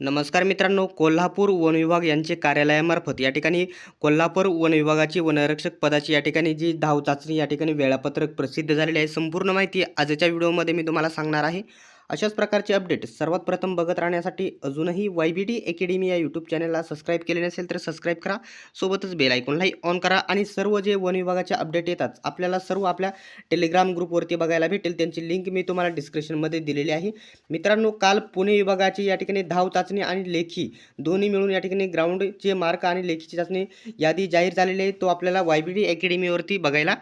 नमस्कार मित्रांनो कोल्हापूर वन विभाग यांचे कार्यालयामार्फत या ठिकाणी कोल्हापूर वन विभागाची वनरक्षक पदाची या ठिकाणी जी धाव चाचणी या ठिकाणी वेळापत्रक प्रसिद्ध झालेले आहे. संपूर्ण माहिती आजच्या व्हिडिओमध्ये मी तुम्हाला सांगणार आहे. अशाच प्रकारचे अपडेट सर्वात प्रथम बघत राहण्यासाठी अजूनही वाय बी डी अकॅडमी या यूट्यूब चॅनलला सबस्क्राईब केले नसेल तर सबस्क्राईब करा. सोबतच बेल आयकॉनलाही ऑन करा आणि सर्व जे वन विभागाचे अपडेट येतात आपल्याला सर्व आपल्या टेलिग्राम ग्रुपवरती बघायला भेटेल. त्यांची लिंक मी तुम्हाला डिस्क्रिप्शनमध्ये दिलेली आहे. मित्रांनो काल पुणे विभागाची या ठिकाणी धाव चाचणी आणि लेखी दोन्ही मिळून या ठिकाणी ग्राउंडचे मार्क आणि लेखीची चाचणी यादी जाहीर झालेली आहे. तो आपल्याला वाय बी डी अकॅडमीवरती बघायला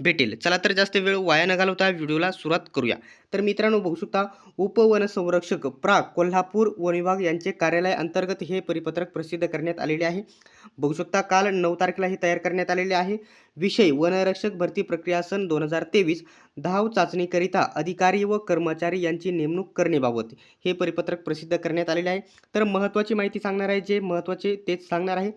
भेटेल. चला तर जास्त वेळ वाया न घालवता व्हिडिओला सुरुवात करूया. तर मित्रांनो बघू शकता उपवन संरक्षक कोल्हापूर वन विभाग यांचे कार्यालय अंतर्गत हे परिपत्रक प्रसिद्ध करण्यात आलेले आहे. बघू शकता काल नऊ तारखेला हे तयार करण्यात आलेले आहे. विषय वनरक्षक भरती प्रक्रिया सन दोन हजार तेवीस धाव चाचणीकरिता अधिकारी व कर्मचारी यांची नेमणूक करण्याबाबत हे परिपत्रक प्रसिद्ध करण्यात आलेले आहे. तर महत्त्वाची माहिती सांगणार आहे जे महत्त्वाचे तेच सांगणार आहे.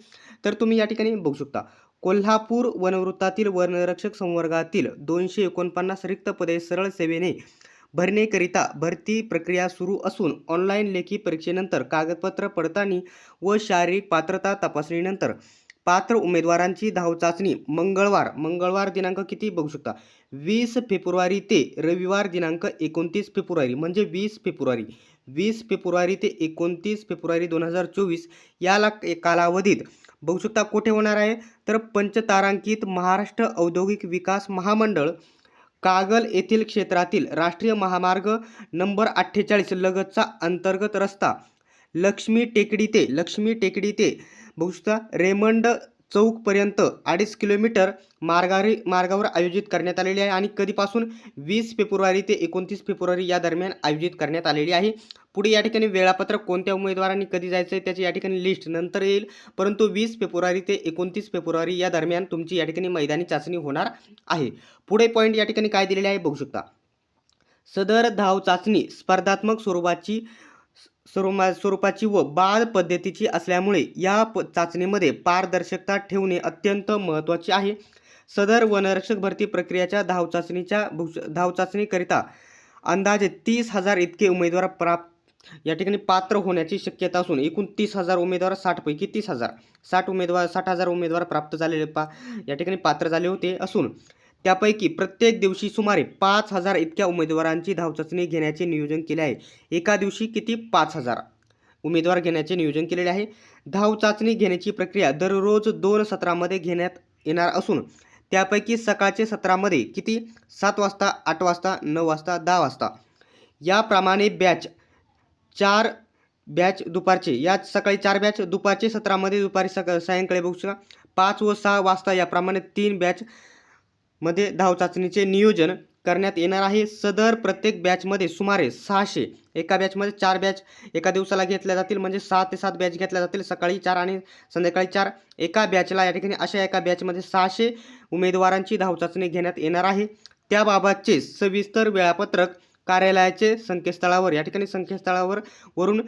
तर तुम्ही या ठिकाणी बघू शकता कोल्हापूर वनवृत्तातील वनरक्षक संवर्गातील दोनशे एकोणपन्नास रिक्त पदे सरळ सेवेने भरणेकरिता भरती प्रक्रिया सुरू असून ऑनलाईन लेखी परीक्षेनंतर कागदपत्र पडताळणी व शारीरिक पात्रता तपासणीनंतर पात्र उमेदवारांची धावचाचणी मंगळवार मंगळवार दिनांक किती बघू शकता? वीस फेब्रुवारी ते रविवार दिनांक एकोणतीस फेब्रुवारी म्हणजे वीस फेब्रुवारी. वीस फेब्रुवारी ते एकोणतीस फेब्रुवारी दोन हजार चोवीस याला कालावधीत बघू शकता कुठे होणार आहे? तर पंचतारांकित महाराष्ट्र औद्योगिक विकास महामंडळ कागल येथील क्षेत्रातील राष्ट्रीय महामार्ग नंबर अठ्ठेचाळीस लगतचा अंतर्गत रस्ता लक्ष्मी टेकडी ते लक्ष्मी टेकडी ते बघू शकता रेमंड चौकपर्यंत अडीच किलोमीटर मार्गारी मार्गावर आयोजित करण्यात आलेली आहे आणि कधीपासून वीस फेब्रुवारी ते एकोणतीस फेब्रुवारी या दरम्यान आयोजित करण्यात आलेली आहे. पुढे या ठिकाणी वेळापत्रक कोणत्या उमेदवारांनी कधी जायचं आहे त्याची या ठिकाणी लिस्ट नंतर येईल. परंतु वीस फेब्रुवारी ते एकोणतीस फेब्रुवारी या दरम्यान तुमची या ठिकाणी मैदानी चाचणी होणार आहे. पुढे पॉईंट या ठिकाणी काय दिलेले आहे बघू शकता. सदर धाव चाचणी स्पर्धात्मक स्वरूपाची स्वरूपा स्वरूपाची व बाल पद्धतीची असल्यामुळे या प चाचणीमध्ये पारदर्शकता ठेवणे अत्यंत महत्त्वाचे आहे. सदर वनरक्षक भरती प्रक्रियेच्या धावचाचणीच्या भूष- अंदाजे तीस हजार इतके उमेदवार प्राप्त या ठिकाणी पात्र होण्याची शक्यता असून एकूण तीस हजार उमेदवार साठपैकी तीस हजार साठ उमेदवार साठ हजार उमेदवार प्राप्त झालेले पा या ठिकाणी पात्र झाले होते असून त्यापैकी प्रत्येक दिवशी सुमारे पाच हजार इतक्या उमेदवारांची धावचाचणी घेण्याचे नियोजन केले आहे. एका दिवशी किती? पाच हजार. उमेदवार घेण्याचे नियोजन केलेले आहे. धावचाचणी घेण्याची प्रक्रिया दररोज दोन सत्रामध्ये घेण्यात येणार असून त्यापैकी सकाळचे सत्रामध्ये किती? सात वाजता आठ वाजता नऊ वाजता दहा वाजता. याप्रमाणे बॅच चार बॅच दुपारचे. या सकाळी चार बॅच दुपारचे सत्रामध्ये दुपारी सका सायंकाळी बघू शकता. पाच व सहा वाजता याप्रमाणे तीन बॅच मध्ये धाव चाचणीचे नियोजन करण्यात येणार आहे. सदर प्रत्येक बॅचमध्ये सुमारे सहाशे एका बॅचमध्ये चार बॅच एका दिवसाला घेतल्या जातील. म्हणजे सहा ते सात बॅच घेतल्या जातील. सकाळी चार आणि संध्याकाळी चार. एका बॅचला या ठिकाणी अशा एका बॅचमध्ये सहाशे उमेदवारांची धाव चाचणी घेण्यात येणार आहे. त्याबाबतचे सविस्तर वेळापत्रक कार्यालयाचे संकेतस्थळावर या ठिकाणी संकेतस्थळावर वरून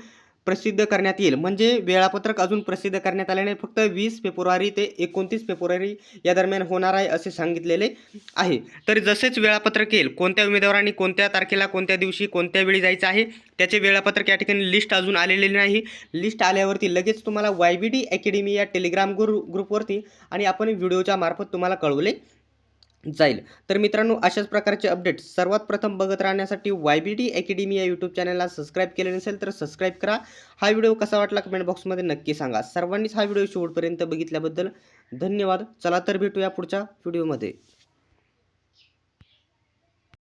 प्रसिद्ध करण्यात येईल. म्हणजे वेळापत्रक अजून प्रसिद्ध करण्यात आले नाही. फक्त वीस फेब्रुवारी ते एकोणतीस फेब्रुवारी या दरम्यान होणार आहे असे सांगितलेले आहे. तर जसेच वेळापत्रक येईल कोणत्या उमेदवारांनी कोणत्या तारखेला कोणत्या दिवशी कोणत्या वेळी जायचं आहे त्याचे वेळापत्रक या ठिकाणी लिस्ट अजून आलेले नाही. लिस्ट आल्यावरती लगेच तुम्हाला वाय बी डी अकॅडमी या टेलिग्राम ग्रु ग्रुपवरती आणि आपण व्हिडिओच्या मार्फत तुम्हाला कळवले. जाईल. तर मित्रांनो अशाच प्रकारचे अपडेट सर्वात प्रथम बघत राहण्यासाठी वाय बी डी अकॅडमी या यूट्यूब चॅनलला सबस्क्राईब केले नसेल तर सबस्क्राईब करा. हा व्हिडिओ कसा वाटला कमेंट बॉक्समध्ये नक्की सांगा. सर्वांनीच हा व्हिडिओ शेवटपर्यंत बघितल्याबद्दल धन्यवाद. चला तर भेटूया पुढच्या व्हिडिओमध्ये